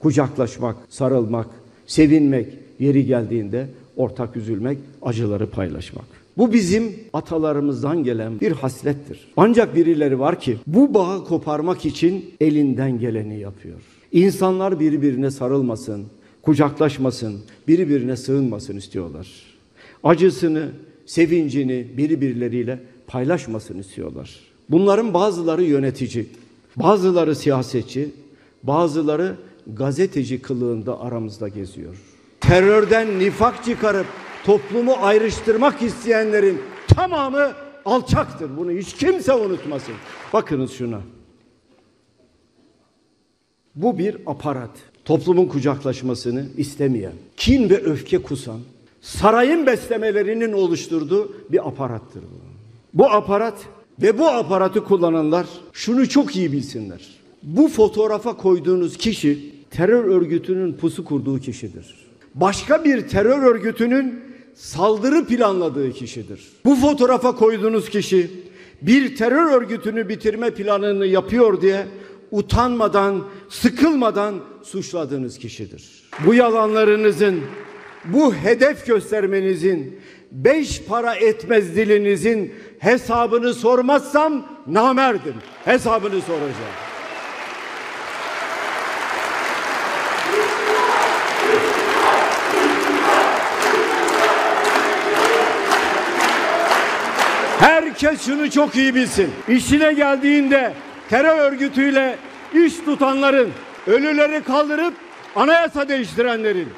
Kucaklaşmak, sarılmak, sevinmek, yeri geldiğinde ortak üzülmek, acıları paylaşmak. Bu bizim atalarımızdan gelen bir haslettir. Ancak birileri var ki bu bağı koparmak için elinden geleni yapıyor. İnsanlar birbirine sarılmasın, kucaklaşmasın, birbirine sığınmasın istiyorlar. Acısını, sevincini birbirleriyle paylaşmasın istiyorlar. Bunların bazıları yönetici, bazıları siyasetçi, bazıları gazeteci kılığında aramızda geziyor. Terörden nifak çıkarıp toplumu ayrıştırmak isteyenlerin tamamı alçaktır. Bunu hiç kimse unutmasın. Bakınız şuna. Bu bir aparat. Toplumun kucaklaşmasını istemeyen, kin ve öfke kusan, sarayın beslemelerinin oluşturduğu bir aparattır bu. Bu aparat ve bu aparatı kullananlar şunu çok iyi bilsinler. Bu fotoğrafa koyduğunuz kişi terör örgütünün pusu kurduğu kişidir. Başka bir terör örgütünün saldırı planladığı kişidir. Bu fotoğrafa koyduğunuz kişi bir terör örgütünü bitirme planını yapıyor diye utanmadan, sıkılmadan suçladığınız kişidir. Bu yalanlarınızın, bu hedef göstermenizin, beş para etmez dilinizin hesabını sormazsam namerdim. Hesabını soracağım. Herkes şunu çok iyi bilsin. İşine geldiğinde terör örgütüyle iş tutanların, ölüleri kaldırıp anayasa değiştirenlerin,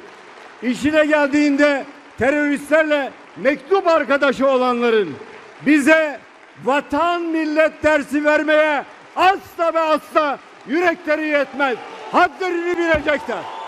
işine geldiğinde teröristlerle mektup arkadaşı olanların bize vatan millet dersi vermeye asla ve asla yürekleri yetmez. Hadlerini bilecekler.